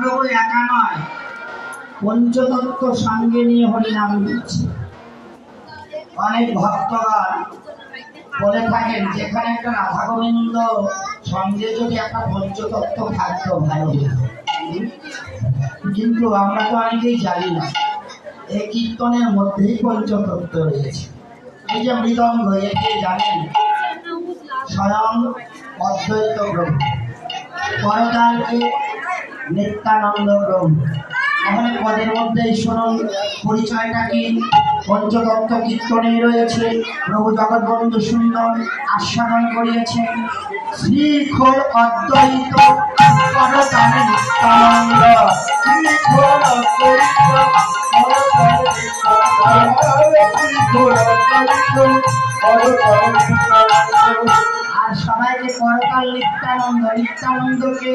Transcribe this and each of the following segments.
মহাপ্রভু একা নয়, পঞ্চতত্ত্ব সঙ্গে নিয়ে হরিনাম দিচ্ছে। অনেক ভক্তগণ বলে থাকেন, যেখানে একটা রাধা গোবিন্দ সঙ্গে যদি একটা পঞ্চতত্ত্ব থাকতো, ভালো কিন্তু আমরা তো অনেকেই জানি না এই কীর্তনের মধ্যেই পঞ্চতত্ত্ব রয়েছে। এই যে মৃদঙ্গ একে জানেন? স্বয়ং অদ্বৈত ব্রহ্ম। পরকালকে নিত্যানন্দ ব্রহ্ম তাহলে পদের মধ্যেই শুনুন, পরিচয়টা কি? পঞ্চতত্ত্ব কীর্তনে রয়েছে, প্রভু জগৎবন্ধু সুন্দর আস্বাদন করিয়েছেন। শ্রীখোল অদ্বৈত নিত্যানন্দ। আর সবাইকে পরকাল নিত্যানন্দ, নিত্যানন্দকে।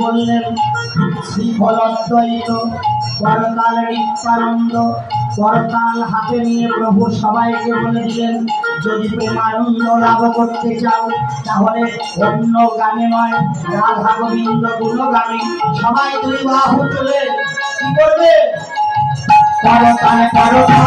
বললেন শ্রী ভলদ্বৈত পরকাল নিত্যানন্দ পরকাল হাতে নিয়ে প্রভু সবাইকে বলে দিলেন, যদি প্রেমানন্দ লাভ করতে চাও, তাহলে অন্য গানে নয়, রাধা গোবিন্দগুলো গানে সবাই দুই বাহু তুলে। কি করবে? পরকালে পরকাল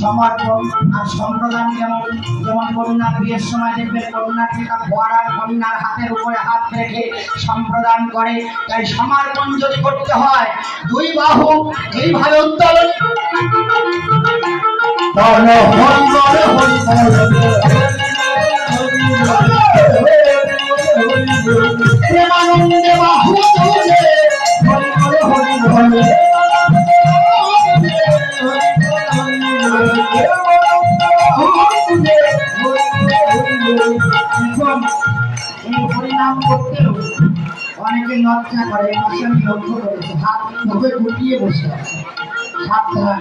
সমর্পণ আর সম্প্রদান যেমন যেমন কন্যার বিয়ের সময় দেখবেন বরার কন্যার হাতের উপরে হাত রেখে সম্প্রদান করে। তাই সমর্পণ যদি করতে হয়, দুই বাহু এইভাবে উত্তোলন প্রেমানন্দে বাহু অনেকে লজ্জা করে পাশে লক্ষ্য করেছি হাত ধরে গুটিয়ে বসে আছে। সাবধান।